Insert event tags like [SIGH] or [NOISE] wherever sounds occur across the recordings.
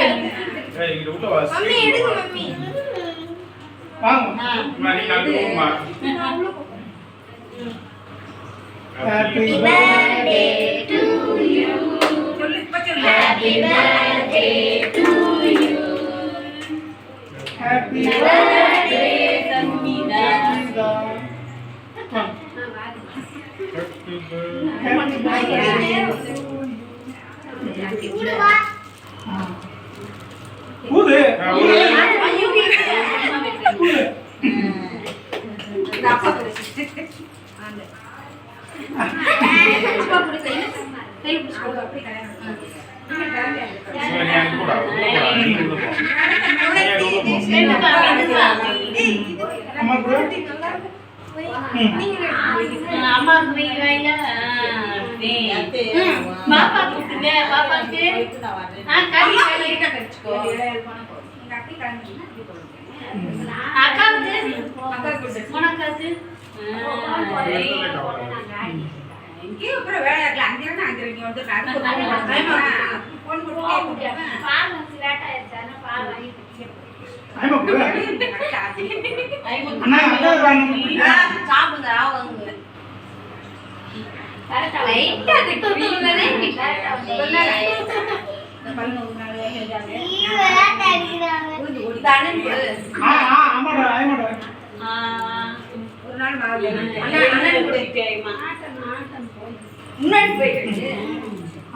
ஏய், இங்கிட்டு உள்ள வா. மம்மி எடுங்க மம்மி வாங்க அம்மா, நீ அங்க போம்மா. ஹாப்பி பர்த்டே டு யூ சொல்லு இப்ப சொல்லு happy birthday to you happy birthday Sangeetha Happy birthday. அக்காவுக்கு. உனக்காக்கு இங்கேயும் அப்புறம் வேலை இருக்குல்ல. இறங்கி வந்து ஒரு நாள் மாவு அண்ணா அண்ணன்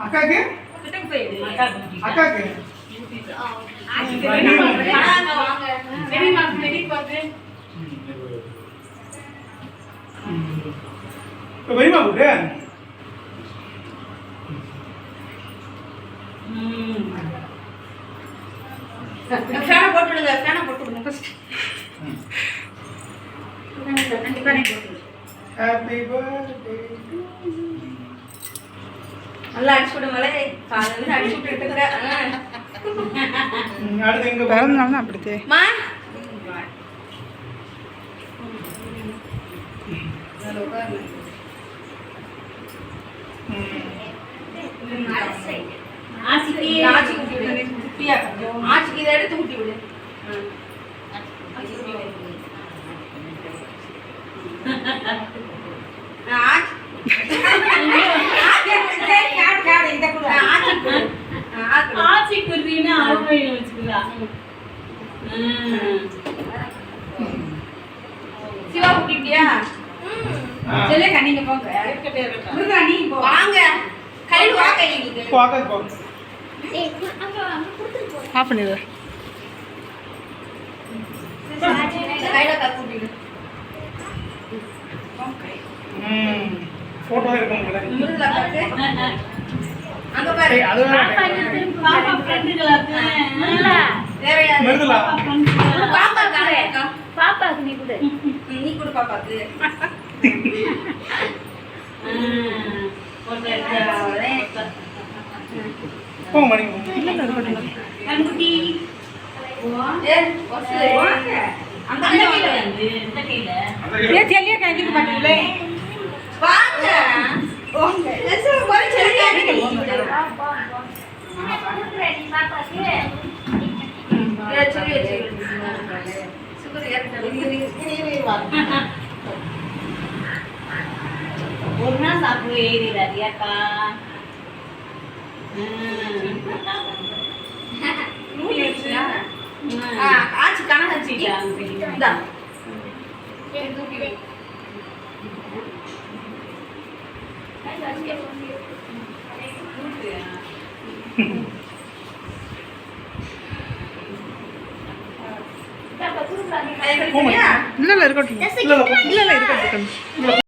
అక్కకి అక్కకి వెరీ మా గుడ్ ಫ್ಯಾನ ಕೊಟ್ಟಿಡುದ ಫ್ಯಾನ ಕೊಟ್ಟಿಡು ಫಸ್ಟ್ ಹ್ಯಾಪಿ ಬರ್ತ್ಡೇ நல்லா அடிச்சு விடுங்களே காலையில அடிச்சு விட்டுட்டு இருக்கிற அடுத்து எங்க பிறந்தனால அப்படித்தே. மா. ஆசிக்கு. ஆச்சி ஊட்டி விடு. குட்டியா. ஆச்சிக்கு இதை எடுத்து ஊட்டி விடு. ஆச்சி இதை கொடு ஆச்சி கொடு ஆச்சி குருவின்னு அவங்க வச்சுக்கலாம் சிவா கூட்டிட்டியா சொல்லு கண்ணிங்க போங்க. முருகா நீ போ. வாங்க. கையில் வா கையில் இப்போ அக்காக்கு போ ஆஃப் பண்ணிடு ஃபோட்டோ இருக்கும் அங்க பாரு. பாப்பா யாரு? மிருதுலா? பாப்பா காணக்கா பாப்பாக்கு நீ கொடு. நீ கொடு பாப்பாக்கு. போங்க மணி கண்குட்டி. ஏ கையில கையில வாங்க. வந்து இந்த கையில அந்த கையில. வாங்க வாங்க எசு போய் சரியா இருக்கு ஒரு நாள் சாப்பிடு ஏறிடாது [LAUGHS] இல்ல இல்ல இருக்கட்டும். இல்ல இல்ல இருக்கட்டும்.